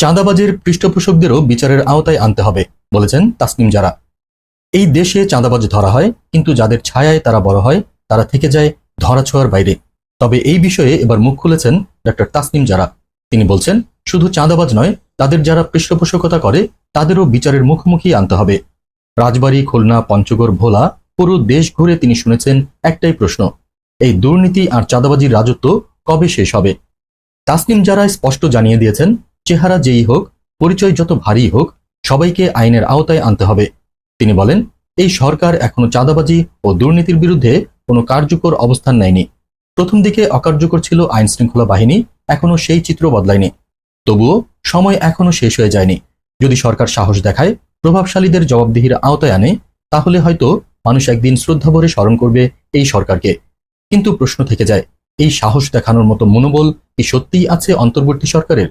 চাঁদাবাজের পৃষ্ঠপোষকদেরও বিচারের আওতায় আনতে হবে, বলেছেন তাসনিম জারা। এই দেশে চাঁদাবাজ ধরা হয়, কিন্তু যাদের ছায়ায় তারা বড় হয়, তারা থেকে যায় ধরাছোঁয়ার বাইরে। তবে এই বিষয়ে এবার মুখ খুলেছেন ডক্টর তাসনিম জারা। তিনি বলছেন, শুধু চাঁদাবাজ নয়, তাদের যারা পৃষ্ঠপোষকতা করে, তাদেরও বিচারের মুখোমুখি আনতে হবে। রাজবাড়ী, খুলনা, পঞ্চগড়, ভোলা, পুরো দেশ ঘুরে তিনি শুনেছেন একটাই প্রশ্ন, এই দুর্নীতি আর চাঁদাবাজির রাজত্ব কবে শেষ হবে? তাসনিম যারা স্পষ্ট জানিয়ে দিয়েছেন চেহারা যেই হোক, পরিচয় যত ভারী হোক, সবাইকে আইনের আওতায় আনতে হবে। তিনি বলেন, এই সরকার এখনও চাঁদাবাজি ও দুর্নীতির বিরুদ্ধে কোনো কার্যকর অবস্থান নেয়নি। প্রথম দিকে অকার্যকর ছিল আইন শৃঙ্খলা বাহিনী, এখনও সেই চিত্র বদলায়নি। তবুও সময় এখনও শেষ হয়ে যায়নি। যদি সরকার সাহস দেখায়, প্রভাবশালীদের জবাবদিহির আওতায় আনে, তাহলে হয়তো মানুষ একদিন শ্রদ্ধাভরে স্মরণ করবে এই সরকারকে। কিন্তু প্রশ্ন থেকে যায়, এই সাহস দেখানোর মতো মনোবল কি সত্যিই আছে অন্তর্বর্তী সরকারের?